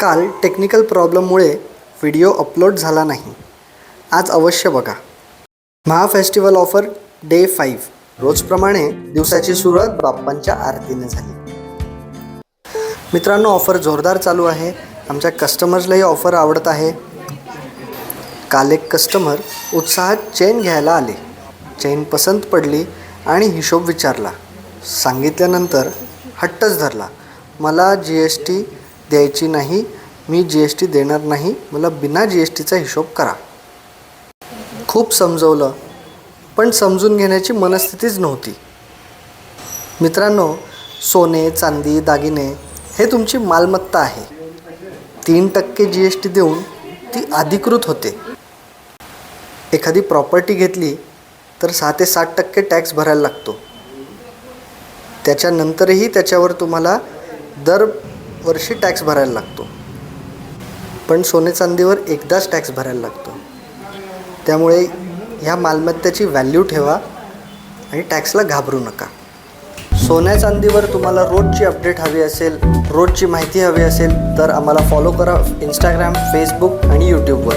काल technical प्रॉब्लेममुळे video upload झाला नाही. आज अवश्य बघा. महा फेस्टिवल ऑफर डे फाईव्ह रोजप्रमाणे दिवसाची सुरुवात बाप्पांच्या आरतीने झाली. मित्रांनो ऑफर जोरदार चालू आहे. आमच्या कस्टमर्सलाही ऑफर आवडत आहे. काल एक कस्टमर उत्साहात चेन घ्यायला आले. चेन पसंत पडली आणि हिशोब विचारला. सांगितल्यानंतर हट्टच धरला. मला जी एस टी द्यायची नाही मी जी एस टी देणार नाही मला बिना जी एस टीचा हिशोब करा. खूप समजवलं पण समजून घेण्याची मनस्थितीच नव्हती. मित्रांनो सोने चांदी दागिने हे तुमची मालमत्ता आहे. तीन टक्के जी एस टी देऊन ती अधिकृत होते. एखादी प्रॉपर्टी घेतली तर सहा ते सात टक्के टॅक्स भरायला लागतो. त्याच्यानंतरही त्याच्यावर तुम्हाला दर वर्षी टॅक्स भरायला लागतो. पण सोने चांदीवर एकदाच टॅक्स भरायला लागतो. त्यामुळे ह्या मालमत्तेची व्हॅल्यू ठेवा आणि टॅक्सला घाबरू नका. सोन्या चांदीवर तुम्हाला रोजची अपडेट हवी असेल रोजची माहिती हवी असेल तर आम्हाला फॉलो करा इंस्टाग्राम फेसबुक आणि यूट्यूबवर